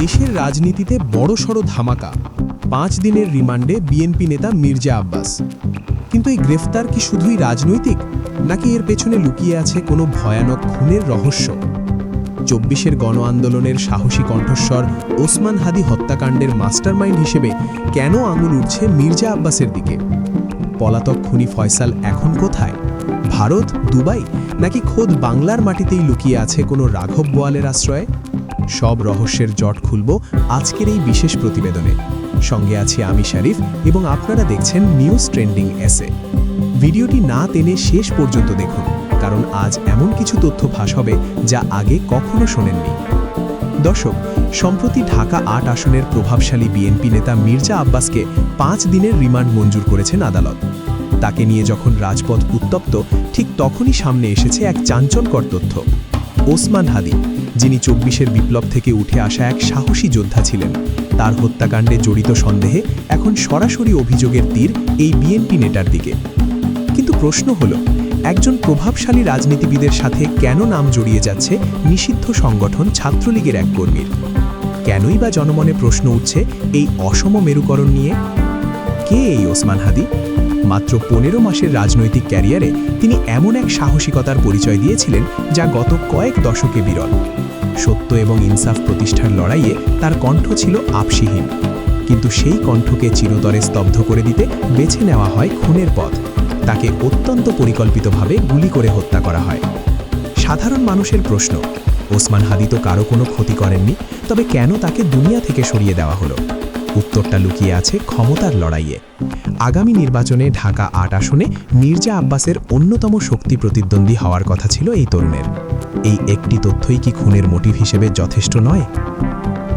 দেশের রাজনীতিতে বড়সড় ধামাকা। পাঁচ দিনের রিমান্ডে বিএনপি নেতা মির্জা আব্বাস। কিন্তু এই গ্রেফতার কি শুধুই রাজনৈতিক, নাকি এর পেছনে লুকিয়ে আছে কোনো ভয়ানক খুনের রহস্য? চব্বিশের গণ আন্দোলনের সাহসী কণ্ঠস্বর ওসমান হাদি হত্যাকাণ্ডের মাস্টারমাইন্ড হিসেবে কেন আঙুল উঠছে মির্জা আব্বাসের দিকে? পলাতক খুনি ফয়সাল এখন কোথায়? ভারত, দুবাই, নাকি খোদ বাংলার মাটিতেই লুকিয়ে আছে কোনো রাঘব বোয়ালের আশ্রয়ে? সব রহস্যের জট খুলব আজকের এই বিশেষ প্রতিবেদনে। সঙ্গে আছি আমি শরীফ এবং আপনারা দেখছেন নিউজ ট্রেন্ডিং এসে। ভিডিওটি না টেনে শেষ পর্যন্ত দেখুন, কারণ আজ এমন কিছু তথ্য ফাঁস হবে যা আগে কখনো শোনেননি। দর্শক, সম্প্রতি ঢাকা আট আসনের প্রভাবশালী বিএনপি নেতা মির্জা আব্বাসকে পাঁচ দিনের রিমান্ড মঞ্জুর করেছেন আদালত। তাকে নিয়ে যখন রাজপথ উত্তপ্ত, ঠিক তখনই সামনে এসেছে এক চাঞ্চলকর তথ্য। ওসমান হাদি, যিনি চব্বিশের বিপ্লব থেকে উঠে আসা এক সাহসী যোদ্ধা ছিলেন। তার হত্যাকাণ্ডে জড়িত সন্দেহে এখন সরাসরি অভিযোগের তীর এই বিএনপি নেতার দিকে। কিন্তু প্রশ্ন হল, একজন প্রভাবশালী রাজনীতিবিদের সাথে কেন নাম জড়িয়ে যাচ্ছে নিষিদ্ধ সংগঠন ছাত্রলীগের এক কর্মীর? কেনই বা জনমনে প্রশ্ন উঠছে এই অসম মেরুকরণ নিয়ে? কে এই ওসমান হাদি? মাত্র পনেরো মাসের রাজনৈতিক ক্যারিয়ারে তিনি এমন এক সাহসিকতার পরিচয় দিয়েছিলেন যা গত কয়েক দশকে বিরল। সত্য এবং ইনসাফ প্রতিষ্ঠার লড়াইয়ে তার কণ্ঠ ছিল আপসীহীন। কিন্তু সেই কণ্ঠকে চিরতরে স্তব্ধ করে দিতে বেছে নেওয়া হয় খুনের পথ। তাকে অত্যন্ত পরিকল্পিতভাবে গুলি করে হত্যা করা হয়। সাধারণ মানুষের প্রশ্ন, ওসমান হাদি তো কারও কোনো ক্ষতি করেননি, তবে কেন তাকে দুনিয়া থেকে সরিয়ে দেওয়া হলো? উত্তরটা লুকিয়ে আছে ক্ষমতার লড়াইয়ে। আগামী নির্বাচনে ঢাকা আট আসনে মির্জা আব্বাসের অন্যতম শক্তি প্রতিদ্বন্দ্বী হওয়ার কথা ছিল এই তরুণের। এই একটি তথ্যই কি খুনের মোটিভ হিসেবে যথেষ্ট নয়?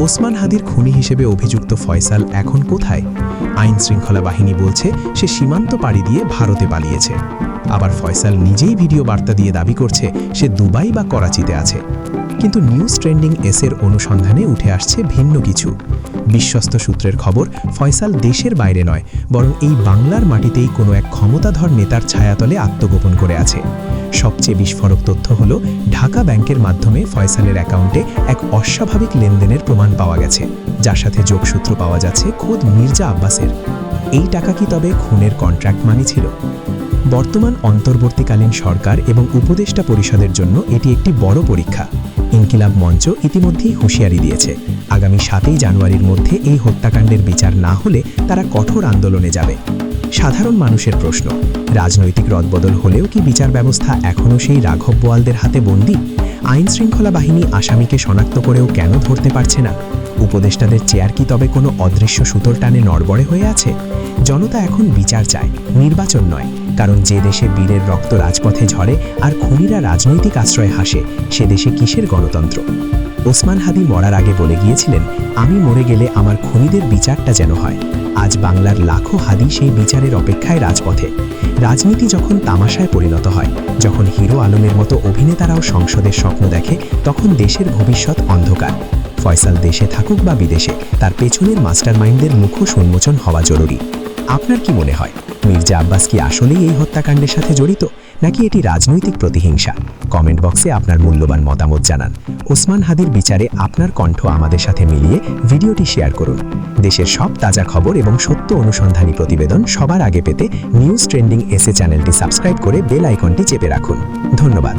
ওসমান হাদির খুনি হিসেবে অভিযুক্ত ফয়সাল এখন কোথায়? আইন শৃঙ্খলা বাহিনী বলছে, সে সীমান্ত পাড়ি দিয়ে ভারতে পালিয়েছে। আবার ফয়সাল নিজেই ভিডিও বার্তা দিয়ে দাবি করছে, সে দুবাই বা করাচিতে আছে। কিন্তু নিউজ ট্রেন্ডিং এসের অনুসন্ধানে উঠে আসছে ভিন্ন কিছু। বিশ্বস্ত সূত্রের খবর, ফয়সাল দেশের বাইরে নয়, বরং এই বাংলার মাটিতেই কোনো এক ক্ষমতাধর নেতার ছায়াতলে আত্মগোপন করে আছে। সবচেয়ে বিস্ফোরক তথ্য হল, ঢাকা ব্যাংকের মাধ্যমে ফয়সালের অ্যাকাউন্টে এক অস্বাভাবিক লেনদেনের প্রমাণ পাওয়া গেছে, যার সাথে যোগসূত্র পাওয়া যাচ্ছে খোদ মির্জা আব্বাসের। এই টাকা কি তবে খুনের কন্ট্রাক্ট মানি ছিল? বর্তমান অন্তর্বর্তীকালীন সরকার এবং উপদেষ্টা পরিষদের জন্য এটি একটি বড় পরীক্ষা। ইনকিলাব মঞ্চ ইতিমধ্যেই হুঁশিয়ারি দিয়েছে। আগামী সাতই জানুয়ারির মধ্যে এই হত্যাকাণ্ডের বিচার না হলে তারা কঠোর আন্দোলনে যাবে। সাধারণ মানুষের প্রশ্ন, রাজনৈতিক রদবদল হলেও কি বিচার ব্যবস্থা এখনও সেই রাঘব বোয়ালদের হাতে বন্দী? আইন শৃঙ্খলা বাহিনী আসামিকে শনাক্ত করেও কেন ধরতে পারছে না? উপদেষ্টাদের চেয়ার কি তবে কোনো অদৃশ্য সুতোর টানে নড়বড়ে হয়ে আছে? জনতা এখন বিচার চায়, নির্বাচন নয়। কারণ যে দেশে বীরের রক্ত রাজপথে ঝরে আর খুনিরা রাজনৈতিক আশ্রয় হাসে, সে দেশে কিসের গণতন্ত্র? ওসমান হাদি মরার আগে বলে গিয়েছিলেন, আমি মরে গেলে আমার খুনিদের বিচারটা যেন হয়। আজ বাংলার লাখো হাদি সেই বিচারের অপেক্ষায় রাজপথে। রাজনীতি যখন তামাশায় পরিণত হয়, যখন হিরো আলমের মতো অভিনেতারাও সংসদের স্বপ্ন দেখে, তখন দেশের ভবিষ্যৎ অন্ধকার। ফয়সাল দেশে থাকুক বা বিদেশে, তার পেছনের মাস্টারমাইন্ডদের মুখোশ উন্মোচন হওয়া জরুরি। আপনার কি মনে হয়? মির্জা আব্বাস কি আসলেই এই হত্যাকাণ্ডের সাথে জড়িত, নাকি এটি রাজনৈতিক প্রতিহিংসা? কমেন্ট বক্সে আপনার মূল্যবান মতামত জানান। ওসমান হাদির বিচারে আপনার কণ্ঠ আমাদের সাথে মিলিয়ে ভিডিওটি শেয়ার করুন। দেশের সব তাজা খবর এবং সত্য অনুসন্ধানী প্রতিবেদন সবার আগে পেতে নিউজ ট্রেন্ডিং এসে চ্যানেলটি সাবস্ক্রাইব করে বেল আইকনটি চেপে রাখুন। ধন্যবাদ।